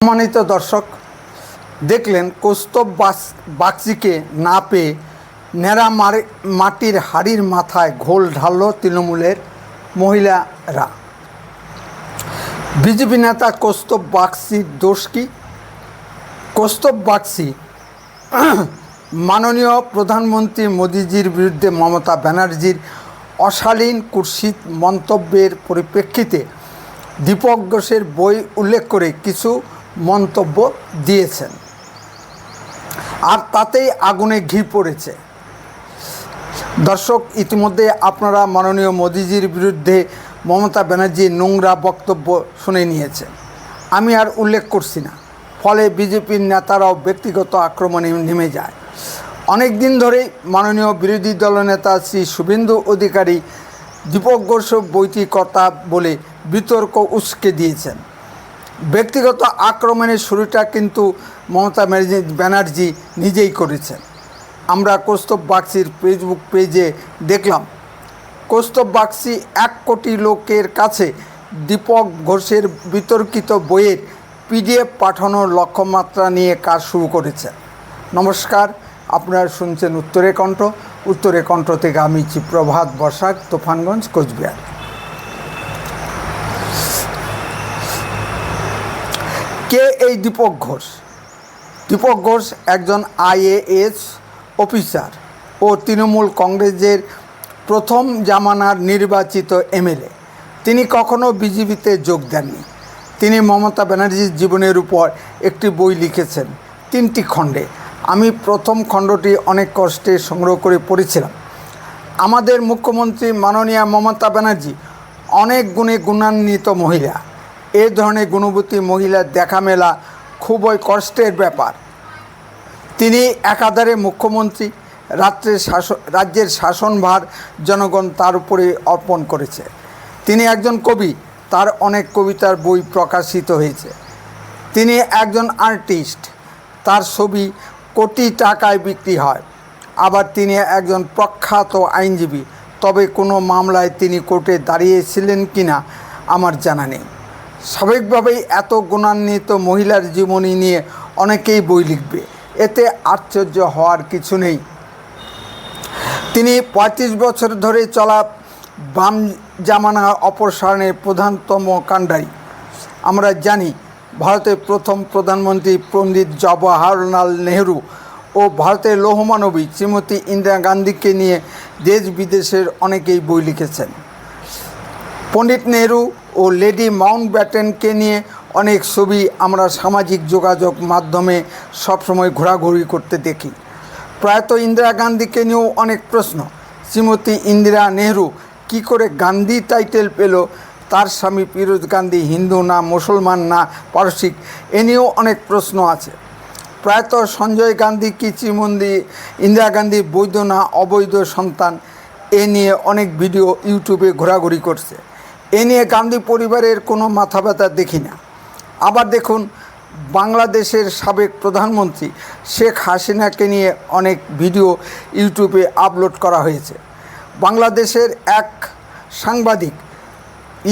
সম্মানিত দর্শক, দেখলেন কৌস্তব বাস- বাগচিকে না পেয়ে ন্যাড়া মাটির হাড়ির মাথায় ঘোল ঢালল তৃণমূলের মহিলারা। বিজেপি নেতা কৌস্তব বাগচির দোষ কি? কৌস্তব বাগচি মাননীয় প্রধানমন্ত্রী মোদিজির বিরুদ্ধে মমতা ব্যানার্জির অশালীন কুৎসিত মন্তব্যের পরিপ্রেক্ষিতে দীপক ঘোষের বই উল্লেখ করে কিছু মন্তব্য দিয়েছেন। আর তাতেই আগুনে ঘি পড়েছে। দর্শক, ইতিমধ্যে আপনারা মাননীয় মোদিজির বিরুদ্ধে মমতা ব্যানার্জির নোংরা বক্তব্য শুনে নিয়েছেন আমি আর উল্লেখ করছি না। ফলে বিজেপির নেতারাও ব্যক্তিগত আক্রমণে নেমে যায়। অনেক দিন ধরেই মাননীয় বিরোধী দলনেতা শ্রী শুভেন্দু অধিকারী দীপক ঘোষ বইটি কথা বলে বিতর্ক উস্কে দিয়েছেন। ব্যক্তিগত আক্রমণের শুরুটা কিন্তু মমতা ব্যানার্জি- নিজেই করেছেন। আমরা কৌস্তব বাগচির ফেসবুক পেজে দেখলাম। কৌস্তব বাগচি এক কোটি লোকের কাছে দীপক ঘোষের বিতর্কিত বইয়ের পিডিএফ পাঠানোর লক্ষ্যমাত্রা নিয়ে কাজ শুরু করেছেন নমস্কার, আপনারা শুনছেন উত্তরে কণ্ঠ। উত্তরে কণ্ঠ থেকে আমি চিপ্রভাত বসাক, তুফানগঞ্জ, কোচবিহার। কে এই দীপক ঘোষ? দীপক ঘোষ একজন আইএএস অফিসার ও তৃণমূল কংগ্রেসের প্রথম জামানার নির্বাচিত এমএলএ। তিনি কখনো বিজেপিতে যোগ দেননি। তিনি মমতা ব্যানার্জির জীবনের উপর একটি বই লিখেছেন, তিনটি খণ্ডে। আমি প্রথম খণ্ডটি অনেক কষ্টে সংগ্রহ করে পড়েছিলাম। আমাদের মুখ্যমন্ত্রী মাননীয়া মমতা ব্যানার্জি অনেক গুণে গুণান্বিত মহিলা। এ ধরনের গুণবতী মহিলার দেখা মেলা খুবই কষ্টের ব্যাপার। তিনি একাধারে মুখ্যমন্ত্রী রাত্রে শাসন, রাজ্যের শাসনভার জনগণ তার উপরে অর্পণ করেছে। তিনি একজন কবি, তার অনেক কবিতার বই প্রকাশিত হয়েছে। তিনি একজন আর্টিস্ট, তার ছবি কোটি টাকায় বিক্রি হয়। আবার তিনি একজন প্রখ্যাত আইনজীবী। তবে কোনো মামলায় তিনি কোর্টে দাঁড়িয়েছিলেন কিনা আমার জানা নেই। স্বাভাবিকভাবেই এত গুণান্বিত মহিলার জীবনী নিয়ে অনেকেই বই লিখবে। এতে আশ্চর্য হওয়ার কিছু নেই। তিনি পঁয়ত্রিশ বছর ধরে চলা বাম জামানা অপসারণের প্রধানতম কাণ্ডারি। আমরা জানি ভারতের প্রথম প্রধানমন্ত্রী পণ্ডিত জওয়াহরলাল নেহরু ও ভারতের লৌহমানবী শ্রীমতী ইন্দিরা গান্ধীকে নিয়ে দেশ বিদেশের অনেকেই বই লিখেছেন। পণ্ডিত নেহরু ও লেডি মাউন্ট ব্যাটেনকে নিয়ে অনেক ছবি আমরা সামাজিক যোগাযোগ মাধ্যমে সবসময় ঘোরাঘুরি করতে দেখি। প্রায়ত ইন্দিরা গান্ধীকে নিয়েও অনেক প্রশ্ন। শ্রীমতী ইন্দিরা নেহরু কি করে গান্ধী টাইটেল পেল তার স্বামী ফিরোজ গান্ধী হিন্দু না মুসলমান না পারসিক, এ নিয়েও অনেক প্রশ্ন আছে। প্রায়ত সঞ্জয় গান্ধী কি শ্রীমন্দি ইন্দিরা গান্ধী বৈধ না অবৈধ সন্তান, এ নিয়ে অনেক ভিডিও ইউটিউবে ঘোরাঘুরি করছে। এ নিয়ে গান্ধী পরিবারের কোনো মাথা ব্যথা দেখি না। আবার দেখুন, বাংলাদেশের সাবেক প্রধানমন্ত্রী শেখ হাসিনাকে নিয়ে অনেক ভিডিও ইউটিউবে আপলোড করা হয়েছে। বাংলাদেশের এক সাংবাদিক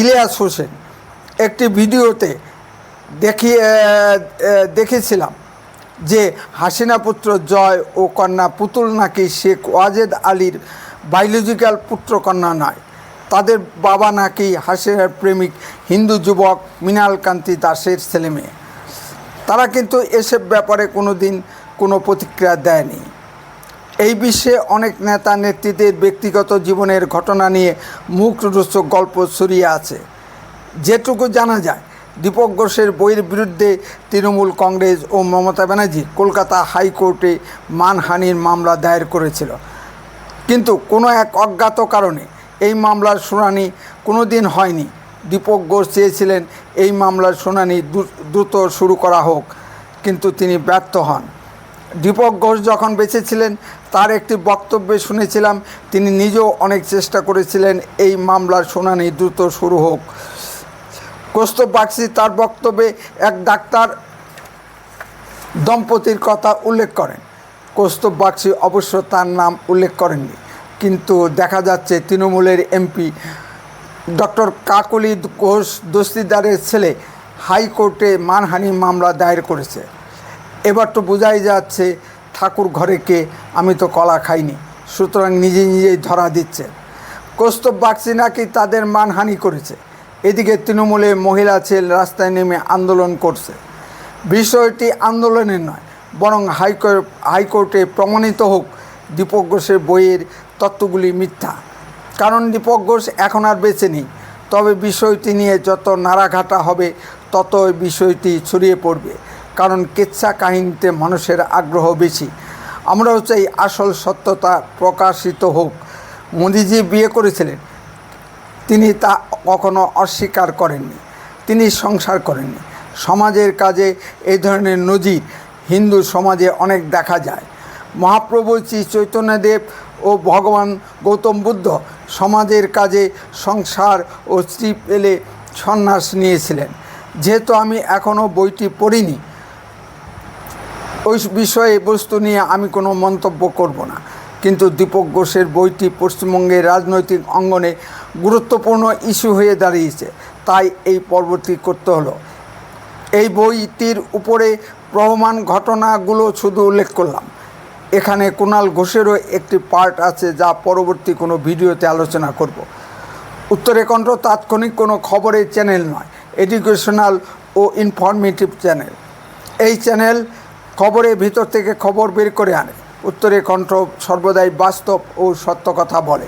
ইলিয়াস হোসেন একটি ভিডিওতে দেখি দেখেছিলাম যে হাসিনা পুত্র জয় ও কন্যা পুতুল নাকি শেখ ওয়াজেদ আলীর বায়োলজিক্যাল পুত্রকন্যা নয়। তাদের বাবা নাকি হাসিনার প্রেমিক হিন্দু যুবক মৃণাল কান্তি দাসের ছেলেমেয়ে তারা কিন্তু এসব ব্যাপারে কোনো দিন কোনো প্রতিক্রিয়া দেয়নি। এই বিশ্বে অনেক নেতা নেত্রীদের ব্যক্তিগত জীবনের ঘটনা নিয়ে মুখ রোচক গল্প ছড়িয়ে আছে। যেটুকু জানা যায়, দীপক ঘোষের বইয়ের বিরুদ্ধে তৃণমূল কংগ্রেস ও মমতা ব্যানার্জি কলকাতা হাইকোর্টে মানহানির মামলা দায়ের করেছিল। কিন্তু কোনো এক অজ্ঞাত কারণে এই মামলার শুনানি কোনো দিন হয়নি। দীপক ঘোষ চেয়েছিলেন, এই মামলার শুনানি দ্রু- দ্রুত শুরু করা হোক। কিন্তু তিনি ব্যর্থ হন। দীপক ঘোষ যখন বেঁচে ছিলেন, তার একটি বক্তব্যে শুনেছিলাম, তিনি নিজেও অনেক চেষ্টা করেছিলেন এই মামলার শুনানি দ্রুত শুরু হোক। কৌস্তব বাগচি তার বক্তব্যে এক ডাক্তার দম্পতির কথা উল্লেখ করেন। কৌস্তব বাগচি অবশ্য তার নাম উল্লেখ করেননি, কিন্তু দেখা যাচ্ছে তৃণমূলের এমপি ডক্টর কাকলি ঘোষ দস্তিদারের ছেলে হাইকোর্টে মানহানি মামলা দায়ের করেছে। এবার তো বোঝাই যাচ্ছে ঠাকুর ঘরে কে, আমি তো কলা খাইনি। সুতরাং নিজে নিজেই ধরা দিচ্ছে। কৌস্তব বাগচি নাকি তাদের মানহানি করেছে। এদিকে তৃণমূলে মহিলা ছেল রাস্তায় নেমে আন্দোলন করছে। বিষয়টি আন্দোলনের নয়, বরং হাইকোর্ট হাইকোর্টে প্রমাণিত হোক দীপক ঘোষের বইয়ের তত্ত্বগুলি মিথ্যা। কারণ দীপক ঘোষ এখন আর বেঁচে নেই। তবে বিষয়টি নিয়ে যত নাড়াঘাটা হবে তত বিষয়টি ছড়িয়ে পড়বে। কারণ কেচ্ছা কাহিনীতে মানুষের আগ্রহ বেশি। আমরাও চাই আসল সত্যতা প্রকাশিত হোক। মোদিজি বিয়ে করেছিলেন। তিনি তা কখনো অস্বীকার করেননি। তিনি সংসার করেননি। সমাজের কাজে এই ধরনের নজির হিন্দু সমাজে অনেক দেখা যায়। মহাপ্রভু শ্রী চৈতন্যদেব ও ভগবান গৌতম বুদ্ধ সমাজের কাজে সংসার ও স্ত্রী পেলে সন্ন্যাস নিয়েছিলেন। যেহেতু আমি এখনও বইটি পড়িনি ওই বিষয়ে বস্তু নিয়ে আমি কোনো মন্তব্য করব না। কিন্তু দীপক ঘোষের বইটি পশ্চিমবঙ্গের রাজনৈতিক অঙ্গনে গুরুত্বপূর্ণ ইস্যু হয়ে দাঁড়িয়েছে। তাই এই পর্বটি করতে হলো। এই বইটির উপরে প্রহমান ঘটনাগুলো শুধু উল্লেখ করলাম। এখানে কুণাল ঘোষেরও একটি পার্ট আছে যা পরবর্তী কোনো ভিডিওতে আলোচনা করব। উত্তরে কণ্ঠ তাৎক্ষণিক কোনো খবরের চ্যানেল নয়। এডুকেশনাল ও ইনফরমেটিভ চ্যানেল। এই চ্যানেল খবরের ভিতর থেকে খবর বের করে আনে। উত্তরে কণ্ঠ সর্বদাই বাস্তব ও সত্য কথা বলে।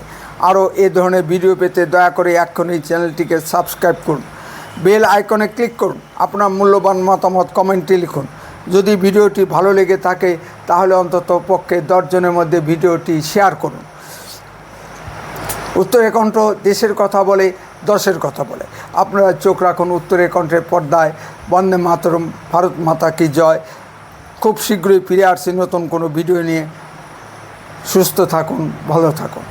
আরও এ ধরনের ভিডিও পেতে দয়া করে এক্ষুনি চ্যানেলটিকে সাবস্ক্রাইব করুন। বেল আইকনে ক্লিক করুন। আপনার মূল্যবান মতামত কমেন্টে লিখুন। যদি ভিডিওটি ভালো লেগে থাকে, তাহলে অন্তত পক্ষে দশজনের মধ্যে ভিডিওটি শেয়ার করুন। উত্তরের কণ্ঠ দেশের কথা বলে, দশের কথা বলে। আপনারা চোখ রাখুন উত্তরের কণ্ঠের পর্দায়। বন্দে মাতরম, ভারত মাতা কি জয়। খুব শীঘ্রই ফিরে আসছি নতুন কোনো ভিডিও নিয়ে। সুস্থ থাকুন ভালো থাকুন।